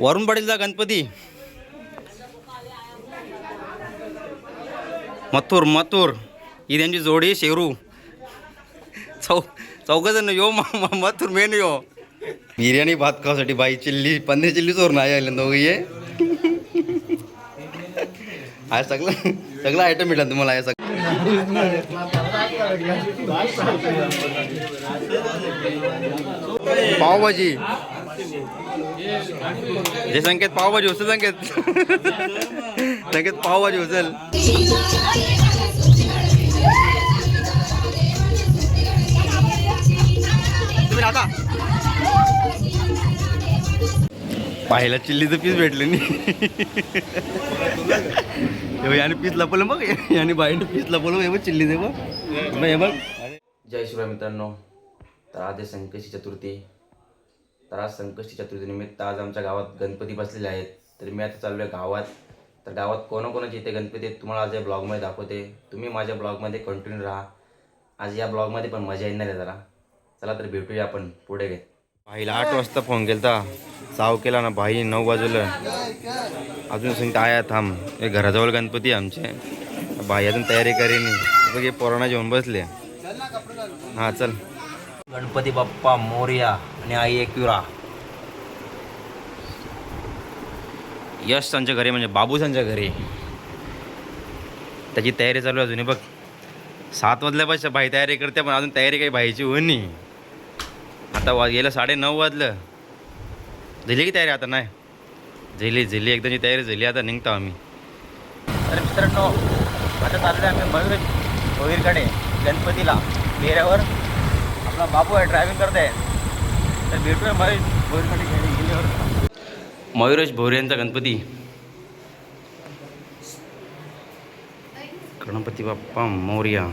वरून पडेलचा गणपती. मथुर मथुर. ही त्यांची जोडी शेरू. चौ चौघजण यो म- मथुर मेन यो. बिर्याणी भात खावासाठी बाई चिल्ली पनीर चिल्ली चोर नाही आले दोघं ये आहे सगळं सगळं आयटम भेटला तुम्हाला आहे सगळं. पावभाजी. जे संकेत पावभाजी उचल संकेत. संकेत पावभाजी उचल पाहिला चिल्लीचं पीस भेटलं नाही. हे याने पीस लपवलं मग याने बाईने पीस लपवलं हे बघ चिल्ली दे बघ हे बघ. जय शिवराय मित्रांनो. तर आज आहे संकष्टी चतुर्थी. तर आज संकष्टी चतुर्थीनिमित्त आज आमच्या गावात गणपती बसलेले आहेत. तर मी आता चाललो आहे गावात. तर गावात कोणाकोणाचे इथे गणपती आहेत तुम्हाला आज या ब्लॉगमध्ये दाखवते. तुम्ही माझ्या ब्लॉगमध्ये कंटिन्यू राहा. आज या ब्लॉगमध्ये पण मजा येणार आहे जरा. चला तर भेटूया आपण पुढे. घे भाईला आठ वाजता फोन केलता. चाव केला ना भाई नऊ वाजवलं अजून सांगता आया थांब. हे घराजवळ गणपती आहे आमचे. भाई अजून तयारी करेन. बघ हे पोराणा जेवण बसले. हां चल. गणपती बाप्पा मोर्या आणि आई एकविरा यश त्यांच्या घरी म्हणजे बाबू त्यांच्या घरी. त्याची तयारी चालू आहे अजूनही बघ. सात वाजल्यापासून भाई तयारी करते पण अजून तयारी काही भाईची होईल नाही. आता वाज गेलं साडे नऊ वाजलं. झाली की तयारी आता? नाही. झाली झाली एकदाची तयारी झाली. आता निघतो आम्ही. तर मित्रांनो आता चाललो आहे आम्ही मयूर मयूरकडे गणपतीला. फेऱ्यावर आपला बाबू आहे ड्रायव्हिंग करत आहे तर भेटूया भोईरकडे गेले गेल्यावर. मयुरेश भोरे यांचा गणपती. गणपती बाप्पा मोर्या.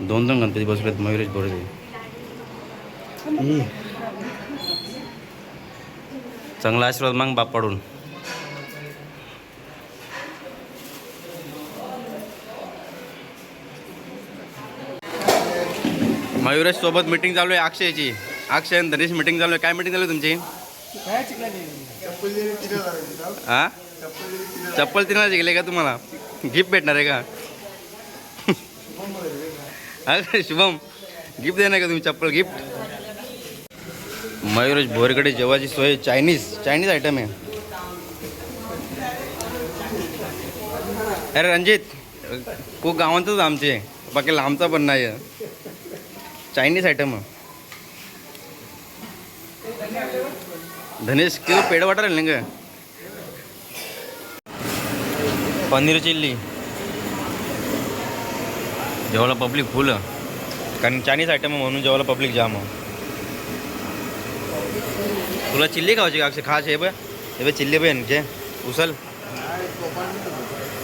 दोन दोन गणपती बसलेत मयुरेश भोरेचे चांगला आशीर्वाद माग बाप पाडून मयुरेश सोबत मीटिंग चालू आहे अक्षयची. अक्षय आणि धनेश मीटिंग चालू आहे. काय मीटिंग चालू आहे तुमची? हा? चप्पल तिनं शिकले का तुम्हाला? गिफ्ट भेटणार आहे का? अरे शुभम. गिफ्ट देणार का तुम्ही चप्पल गिफ्ट मयुरेश भोरकडे जेवायची सोय चायनीज चायनीज आयटम आहे. अरे रणजित खूप गावातच आमचे. बाकी लांबचा पण नाही आहे चायनीज आयटम. धनेश किलो पेड वाटायला नाही का पनीर चिल्ली. जेवला पब्लिक फुल. कारण चायनीज आयटम आहे म्हणून जेवायला पब्लिक जाम तुला चिल्ली खावायची का खास हे बघ हे बघ चिल्ली बघ यांचे. उसल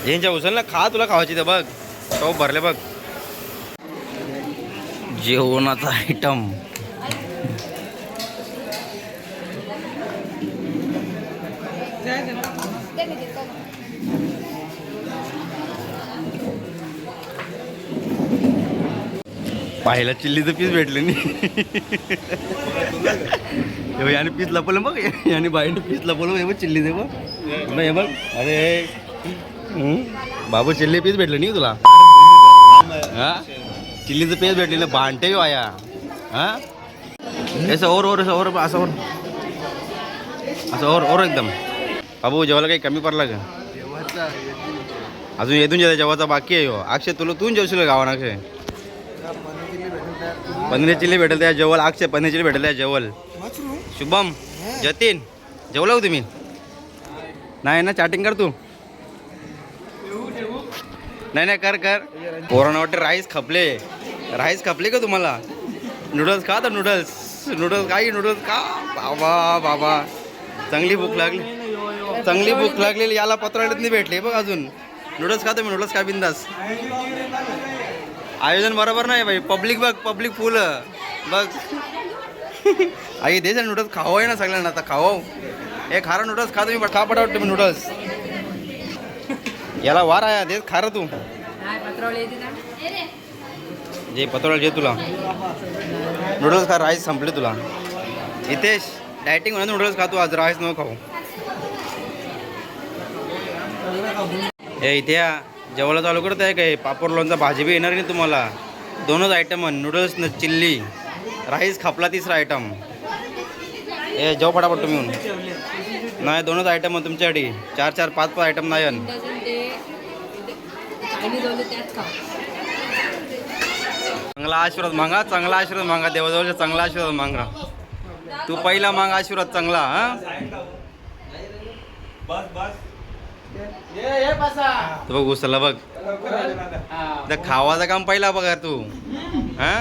यांच्या उसल ना खा तुला खावायची तर बघ. तो भरले बघ. जेवणाचा आयटम पाहिला चिल्लीचं पीस भेटलं नाही. याने पीस लपवलं मग याने बाईने पीस लपवलं हे बघ चिल्ली दे बघ. बघ, हे बघ अरे बाबू चिल्ली पीस भेटलं नाही तुला? हा? चिल्लीचं पीस भेटलेलं भांटे हो आया। हा? असं ओर ओर असं ओर असं ओर असं ओर ओर एकदम। बाबू जेवायला काही कमी पडला का अजून येथून जेव्हा जेवायचा बाकी आहे हो अक्षय तुला तू जेवशील गावानं अक्षय पनीर चिल्ली भेटेल त्या जेवल? अक्षय पनीर चिल्ली भेटेल त्या जेवल? शुभम जतीन जेवला हो तुम्ही। नाही ना चॅटिंग कर तू? नाही नाही कर कर. पोरांना वाटते राईस खपले. राईस खपले का तुम्हाला? नूडल्स खा तर नूडल्स नूडल्स काही नूडल्स का बाबा बाबा. चांगली भूक लागली. चांगली भूक लागलेली याला पत्रावळीत नाही भेटले बघ अजून. नूडल्स खातो मी नूडल्स खा बिंदास. आयोजन बरोबर नाही भाई. पब्लिक बघ पब्लिक फुल बघ. आई दे नूडल्स खावं आहे ना सगळ्यांना आता खावं हे खारा नूडल्स खा तुम्ही खा पटावट तुम्ही नूडल्स याला वार आहे दे खारं तू. जे पतोळा जे तुला. नूडल्स खा राईस संपले तुला. हितेश डायटिंग म्हणून नूडल्स खातो आज राईस नको खाऊ. ए इथे या. जेवायला चालू करत आहे काय? पापड लोणचा भाजी बी येणार नाही तुम्हाला. दोनच आयटम नूडल्स न चिल्ली. राईस खापला तिसरा आयटम ए जेव फटाफट तुम्ही नाही दोनच आयटम तुमच्यासाठी. चार चार पाच पाच आयटम नाही चांगला आशीर्वाद मागा चांगला आशीर्वाद मागा देवाजवळचा चांगला आशीर्वाद मागा. तू पहिला माग आशीर्वाद चांगला हा? तू बघ उचलला बघ. तर खावाचं काम पहिला बघा तू. हा?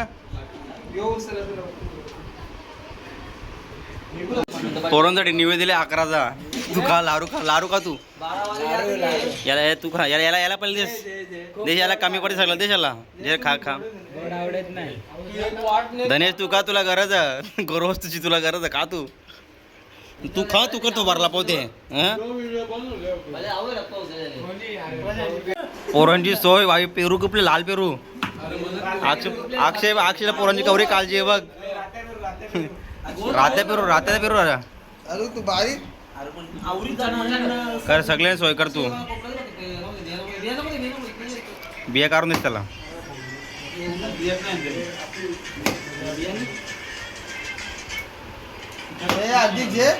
पोरांसाठी निवेद दिले अकराचा. तू खा लारू खा लारू का तू. याला या तू खा याला याला याला पहिले देश. देश याला कमी पडे सगळं देशाला जे खा खा. धनेश तू का तुला गरज आहे. गौरव तुझी तुला गरज आहे. का तू. तू खा तू करतो भरला पोते पोरांची सोय वाई पेरू कुपले लाल पेरू. अक्षय अक्षय अक्षयला पोरांची कवरी काळजी आहे बघ. रात्या पेरू रात्या पेरू राजा. अरे तू बारीक. कर सगळ्यांनी सोय कर तू. बिया काढून देस त्याला. आधी ए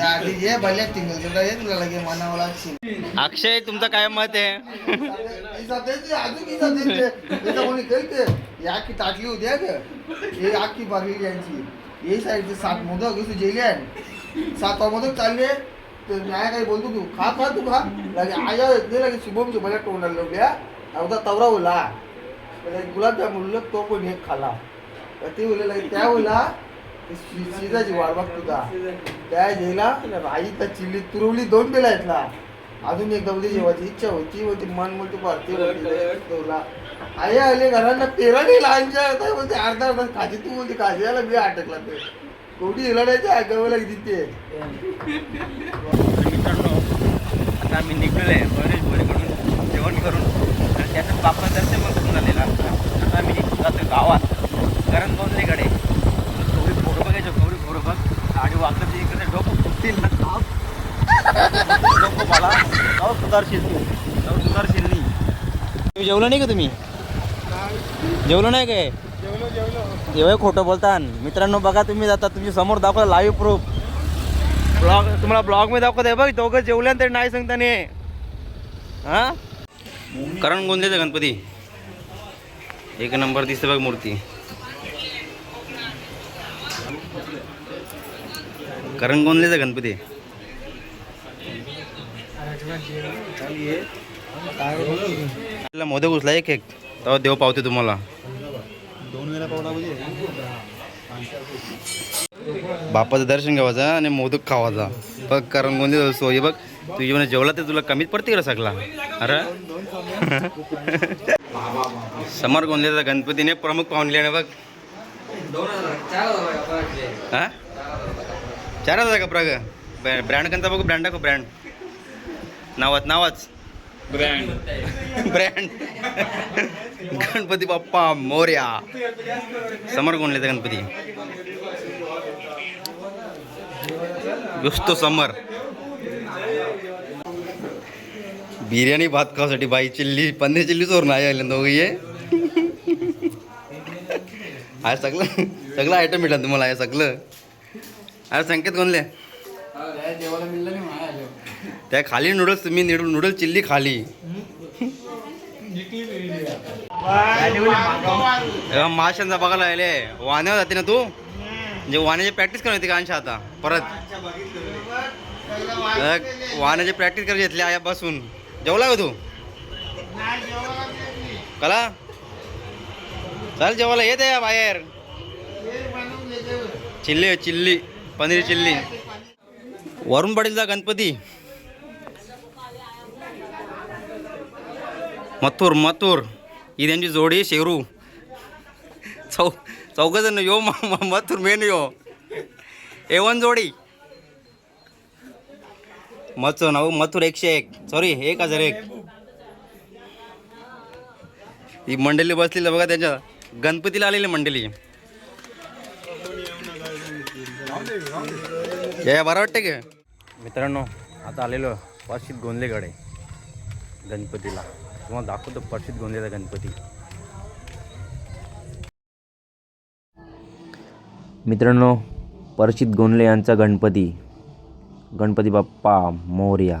आधी भले तुला ये तुला लगे लागशील अक्षय तुमचं काय मत आहे? अजून कोणी टाकली होती हा आखी भरलेली यांची. हे साईडचे सात मोदक असं जेली आहे. सात मोदक चालले. तर न्याय काही बोलतो तू. खा खा तू खा. लगे आया येत नाही लगे शुभमची भल्या तोंडाला लावल्या अवधा तवरा बोला गुलाबजाम बोललं तो पण एक खाला. ते लगे त्या बोला शिजाची वाट बघ तुझा. त्या जेला राई तर चिल्ली तुरवली दोन बेला येतला. अजून एक दवली जेवायची इच्छा होती होती मन बोलतो भारती बोला आई आले घरांना पेरा नाही लहानच्या होता बोलते अर्धा अर्धा खाजी तू बोलते खाजी आला मी अटकला ते. कोटी हिलाड्याच्या आगावं लागली तिथे मित्रांनो आता आम्ही निघलेलो आहे बरेच बरेकडून जेवण करून. आणि त्याचं बापा दर्शन पण करून आलेला. आता आम्ही जातो गावात. कारण गाडी वाकत इकडे डोकं फुटतील ना डोकं मला जाऊ सुधारशील तू जाऊ सुधारशील नाही तुम्ही जेवलं नाही का तुम्ही? जेवलं नाही काय? जेव्हा खोटं बोलता मित्रांनो बघा तुम्ही जाता तुमच्यासमोर दाखवा लाईव्ह प्रूफ ब्लॉग तुम्हाला ब्लॉगमध्ये दाखवत आहे बघ दोघं जेवल्यानंतर नाही सांगता नाही हा? करण गोंदेचा गणपती. एक नंबर दिसते बघ मूर्ती. करण गणपती आहे. मोदक उचला एक एक. तेव्हा देव पावते तुम्हाला. बापाचं दर्शन घ्यावायचं आणि मोदक खावायचा. बघ कारण कोणती सोयी बघ. तू जेवण जेवला तर तुला कमीच पडते का सगळा? अरे? समर गोंदलेचा गणपतीने प्रमुख पाहुणले आहे बघ. हा? चार हजार का प्रग? ब्रँड कोणता बघू? ब्रँड दाखव ब्रँड. नावाच नावाच ब्रँड. ब्रँड. गणपती बाप्पा मोर्या. समर गोंदलेचा गणपती? गुस्तो समर. बिर्याणी भात खावासाठी बाई चिल्ली पनीर चिल्ली चोरून आहे आले दोघं ये. आहे सगळं सगळं आयटम मिळालं तुम्हाला आहे सगळं. अरे संकेत कोणले? त्या खाली नूडल्स तुम्ही नूडल्स चिल्ली खाली. माशांचा बघायला आले. वाण्यावर जाते ना तू? म्हणजे वाण्याची प्रॅक्टिस करायची का अंशा आता? परत. वाहनाची प्रॅक्टिस करायची घेतली आया बसून. जेवला का तू? कला? चल जेवायला येत आहे बाहेर. Chilli chilli. पनीर चिल्ली. वरून पडेलचा गणपती. मथुर मथुर. ही त्यांची जोडी शेरू. चौ चौघजण यो म- मथुर मेन यो. एवन जोडी. मथुर नाव मथुर एकशे एक. सॉरी एक हजार एक. ही मंडळी बसलेली बघा त्यांच्या. गणपतीला आलेली मंडळी या बरं वाटतं की? मित्रांनो आता आलेलो पर्शित गोंदलेकडे गणपतीला. तुम्हाला दाखवतो पर्शित गोंदलेचा गणपती. मित्रांनो पर्शित गोंदले यांचा गणपती. गणपती बाप्पा मोर्या.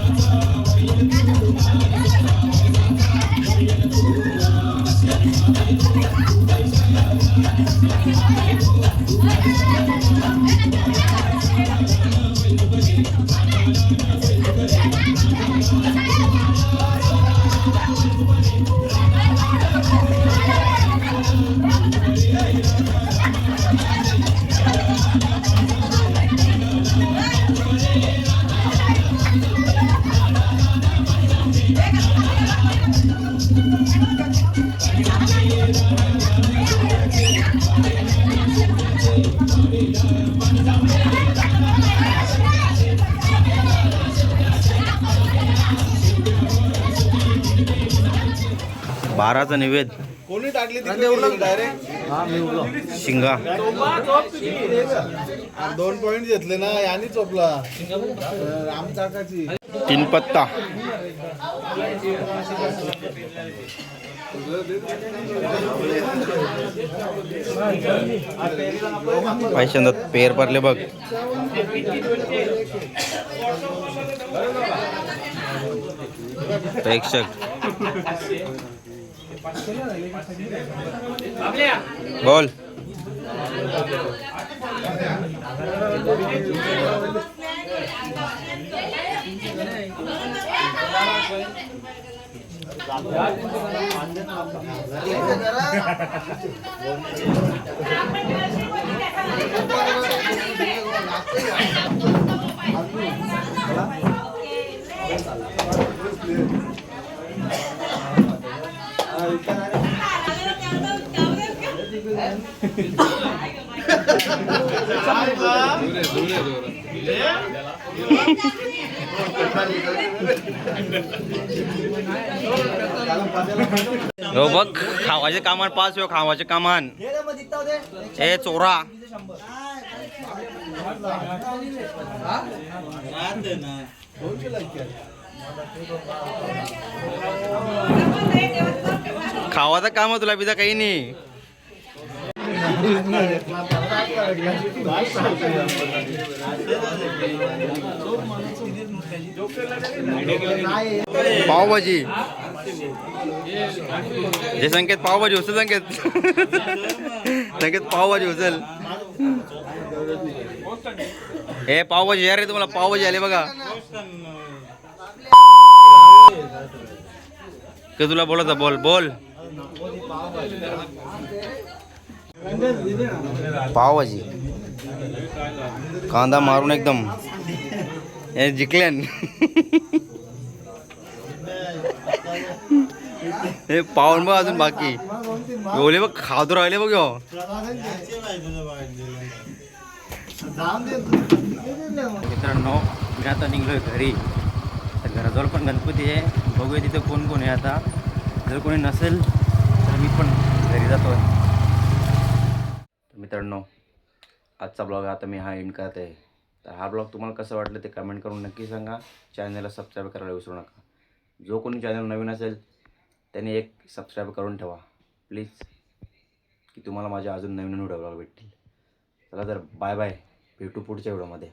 बाराचा निवेद. कोणी टाकली डायरेक्ट? शिंगा. दोन पॉइंट घेतले ना यानी चोपला. राम काकाची तीन पत्ता. पैशांत पेर पडले बघ. प्रेक्षक. बोल. हो बघ खावाचे कामान पाच हो खावाचे कामान. ए चोरा. खावाचं काम तुला बिजा काही नाही. पावभाजी. जे संकेत पावभाजी उचल संकेत. संकेत पावभाजी उचल. हे पावभाजी यार रे तुम्हाला पावभाजी आले बघा. का तुला बोलत बोल बोल. पावभाजी. कांदा मारून एकदम. हे जिंकल्यान. हे पाहून बघ अजून बाकी. एवढे बघ खातो राहिले बघ ह्यो. मित्रांनो मी आता निघलोय घरी. तर घराजवळ पण गणपती आहे. बघूया तिथे कोण कोण आहे आता. जर कोणी नसेल मी पण घरी जातो मित्रांनो आजचा ब्लॉग आता मी हा एंड करत आहे तर हा ब्लॉग तुम्हाला कसं वाटलं ते कमेंट करून नक्की सांगा. चॅनलला सबस्क्राईब करायला विसरू नका. जो कोणी चॅनल नवीन असेल त्याने एक सबस्क्राईब करून ठेवा. प्लीज की तुम्हाला माझ्या अजून नवीन व्हिडिओ भेटतील. चला तर बाय बाय भेटू पुढच्या व्हिडिओमध्ये